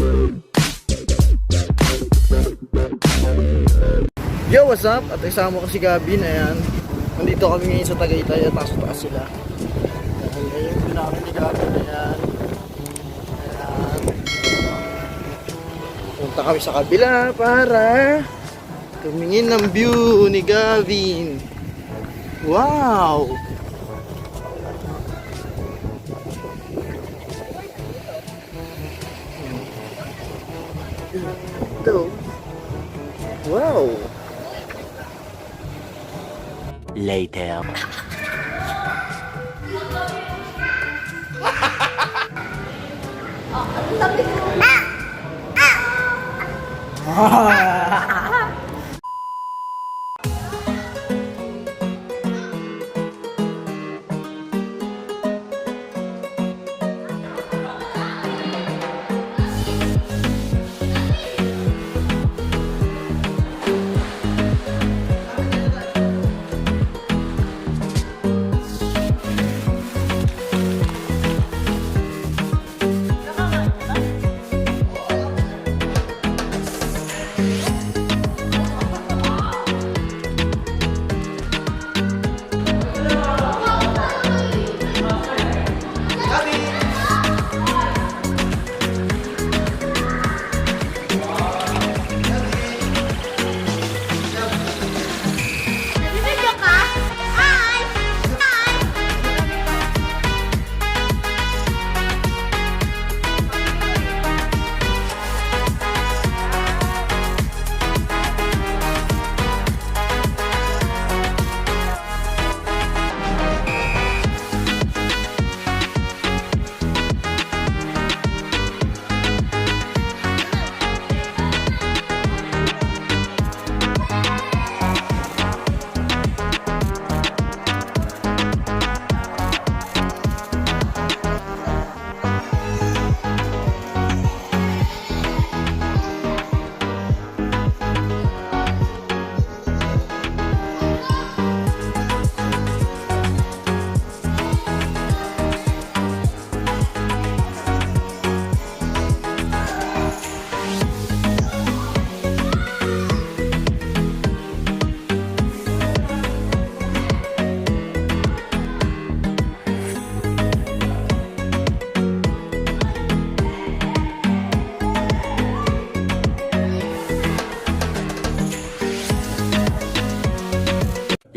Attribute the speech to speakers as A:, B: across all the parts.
A: Yo, what's up? At isama ko si Gavin, ayan. Nandito kami ngayon sa Tagaytay at taas taas sila. Ayan, ngayon din namin ni Gavin, ayan. Ayan. Punta kami sa kabila para tumingin ng view ni Gavin. Wow! Ito. Wow!
B: Later.
C: Video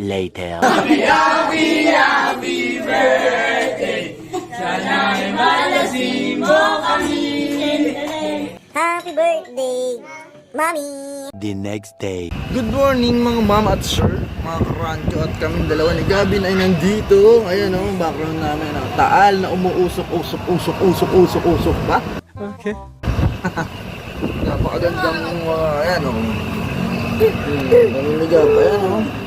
B: Later.
C: Happy birthday, Mommy!
B: The next day.
A: Good morning mga mama at sir, mga karancho at kami dalawa ni Gavin ay nandito. Ayan o, oh, background namin. Oh. Taal na umuusok, usok, usok, usok, usok, usok ba?
B: Okay.
A: Napakagandang mga, ayan o. Oh. Naninigab, ayan o. Oh.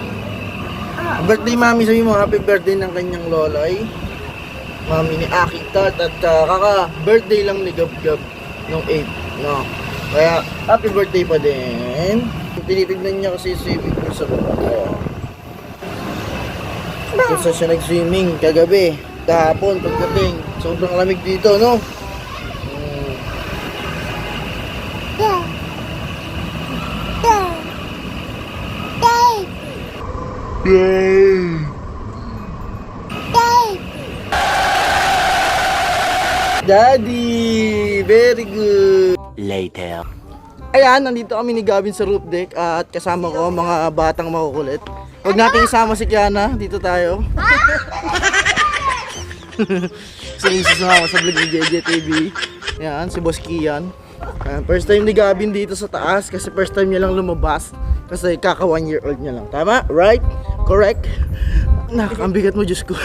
A: Birthday mami, sabi mo, happy birthday ng kanyang lolay. Mami ni Aki Tat at uh, kaka birthday lang ni Gab Gab nung 8, no? Kaya happy birthday pa din. Tinitignan niya kasi swimming pool sa baba. Kung saan siya nag-swimming kagabi, kahapon, pagdating. Sobrang lamig dito, no?
C: Day!
A: Daddy! Very good!
B: Later.
A: Ayan, nandito kami ni Gavin sa roof deck at kasama ko mga batang makukulit. Huwag natin isama si Kiana, dito tayo. so yung sasama sa vlog ni JJ TV. Ayan, si Boss Kian. Ayan, first time ni Gavin dito sa taas kasi first time niya lang lumabas. Kasi kaka one year old niya lang. Tama? Right? Correct? Nakakambigat mo, Diyos ko.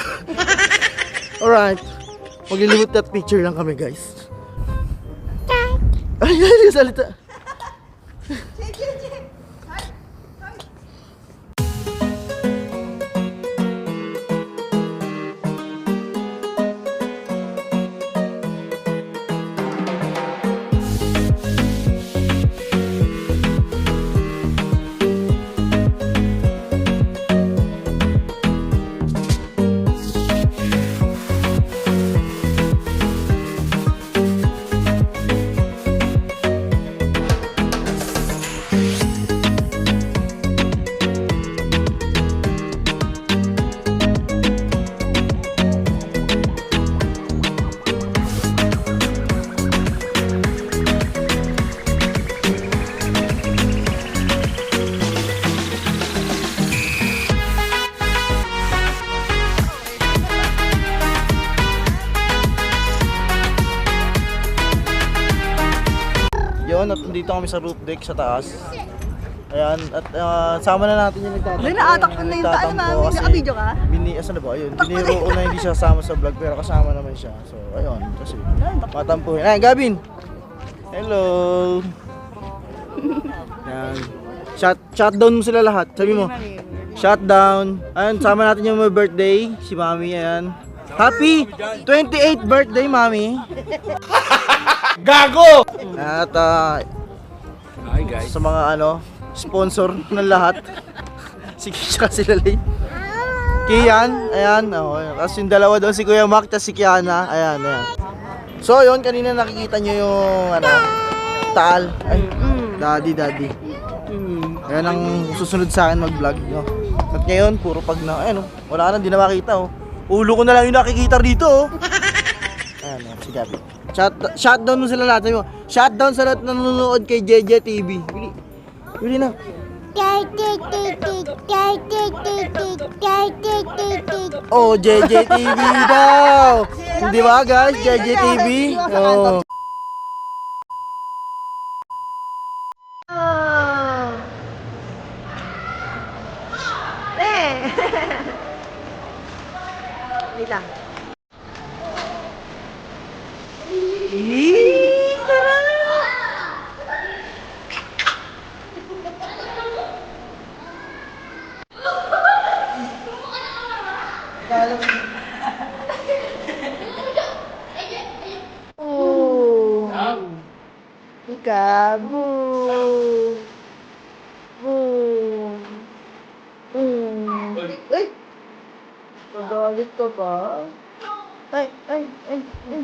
A: Alright. Maglilimot at picture lang kami, guys. Ay, ay, ay, salita. Ngayon at dito kami sa roof deck sa taas. Ayan, at ah, sama na natin yung nagtatampo.
D: Ay, naatak na yung mami.
A: kasi
D: Nakabidyo ka?
A: Bini, asan na ba? Ayun, biniro ko na hindi siya kasama sa vlog pero kasama naman siya. So, ayun, kasi matampuhin. Ayan, Gavin! Hello! Ayan. Shut, shutdown mo sila lahat. Sabi mo, shutdown. Ayan, sama natin yung may birthday. Si Mami, ayan. Happy 28th birthday, Mami! Gago! At ah,
B: Hi guys.
A: sa mga ano, sponsor ng lahat. si Kisha si Lalay. Kian, ayan. Oh, Tapos yung dalawa doon, si Kuya Mark, tapos si Kiana. Ayan, ayan. So, yun, kanina nakikita nyo yung, ano, taal. Ay, daddy, daddy. Ayan ang susunod sa akin mag-vlog, no? At ngayon, puro pag na, ayun, oh, wala ka na, di na makita, oh. Ulo ko na lang yung nakikita rito, oh. Ayan, ayan, si Gabi. Shut, shutdown mo sila lahat. Sabi mo, shutdown sa lahat na nanonood kay JJ TV. Bili. Bili na. Oh, JJ TV daw. Hindi ba guys? JJ TV. Oh.
D: Eh! Wait lang. Eh, sarap! Oh. Gabo. Boom. Boom. Ay! Magalit ka ba? Ay, ay, ay, ay.